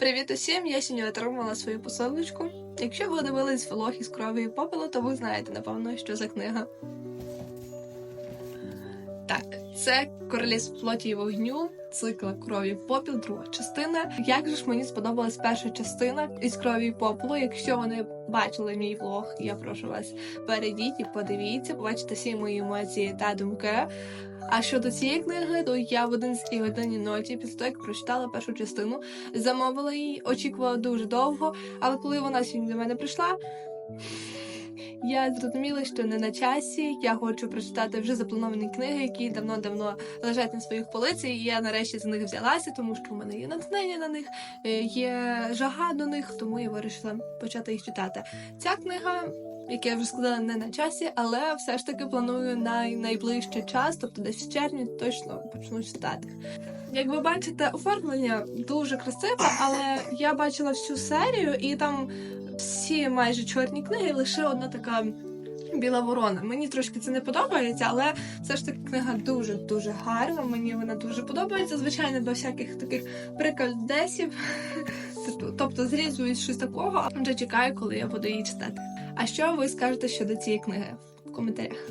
Привіт усім! Я сьогодні отримала свою посилочку. Якщо ви дивились влог із крові і попелу, то ви знаєте, напевно, що за книга. Так, це королі з плоті і вогню, цикла крові попіл, друга частина. Як же ж мені сподобалась перша частина із крові попелу. Якщо ви не бачили мій влог, я прошу вас перейдіть і подивіться, побачите всі мої емоції та думки. А щодо цієї книги, то я в 11 годині ночі, після того, як прочитала першу частину, замовила її, очікувала дуже довго, але коли вона сьогодні до мене прийшла, я зрозуміла, що не на часі. Я хочу прочитати вже заплановані книги, які давно-давно лежать на своїх полицях, і я нарешті за них взялася, тому що в мене є натхнення на них, е, є жага до них, тому я вирішила почати їх читати. Ця книга. Як я вже сказала, не на часі, але все ж таки планую на найближчий час, тобто десь в червні точно почну читати. Як ви бачите, оформлення дуже красиве, але я бачила всю серію, і там всі майже чорні книги, лише одна така біла ворона. Мені трошки це не подобається, але все ж таки книга дуже дуже гарна. Мені вона дуже подобається. Звичайно, без всяких таких прикольдесів. Тобто зрізують щось такого, вже чекаю, коли я буду її читати. А що ви скажете щодо цієї книги в коментарях?